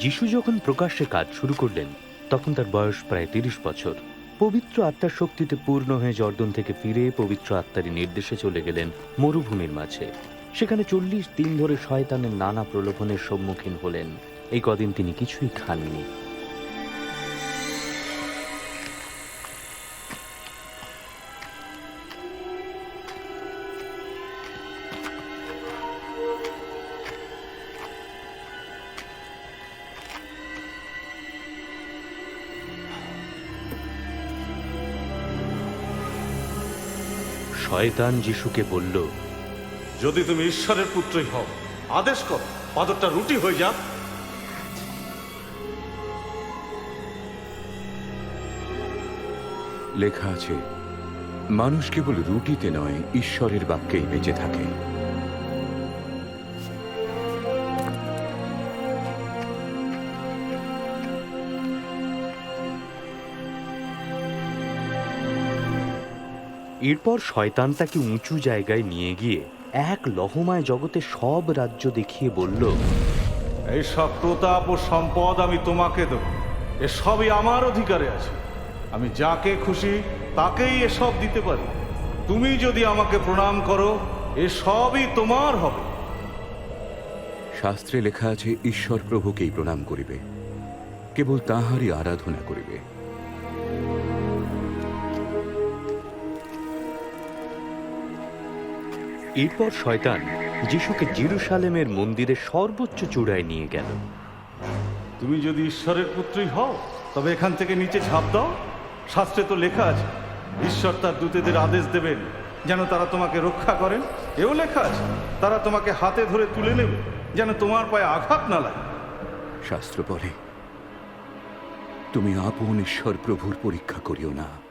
যিশু যখন প্রকাশ্যে কাজ শুরু করলেন, তখন তার বয়স প্রায় তিরিশ বছর। পবিত্র আত্মার শক্তিতে পূর্ণ হয়ে জর্দন থেকে ফিরে পবিত্র আত্মারই নির্দেশে চলে গেলেন মরুভূমির মাঝে। সেখানে চল্লিশ দিন ধরে শয়তানের নানা প্রলোভনের সম্মুখীন হলেন। এই কদিন তিনি কিছুই খাননি। শয়তান যিশুকে বলল যদি তুমি ঈশ্বরের পুত্রই হও আদেশ কর পাদরটা রুটি হয়ে যাক। লেখা আছে মানুষ কেবল রুটিতে নয় ঈশ্বরের বাক্যেই বেঁচে থাকে। এরপর শয়তান তাকে উঁচু জায়গায় নিয়ে গিয়ে এক লহমায় জগতে সব রাজ্য দেখিয়ে বলল এই সব প্রতাপ ও সম্পদ আমি তোমাকে দেব। এ সবই আমার অধিকারে আছে। আমি যাকে খুশি তাকেই এসব দিতে পারি। তুমি যদি আমাকে প্রণাম করো এ সবই তোমার হবে। শাস্ত্রে লেখা আছে ঈশ্বর প্রভুকেই প্রণাম করিবে। কেবল তাহারই আরাধনা করিবে। এরপর শয়তান যিশুকে জেরুসালেমের মন্দিরের সর্বোচ্চ চূড়ায় নিয়ে গেল। তুমি যদি ঈশ্বরের পুত্রই হও তবে এখান থেকে নিচে ঝাঁপ দাও। শাস্ত্রে তো লেখা আছে ঈশ্বর তার দূতেদের আদেশ দেবেন যেন তারা তোমাকে রক্ষা করেন। এও লেখা আছে তারা তোমাকে হাতে ধরে তুলে নেবে যেন তোমার পায়ে আঘাত না লাগে। শাস্ত্র বলে তুমি আপন ঈশ্বর প্রভুর পরীক্ষা করিও না।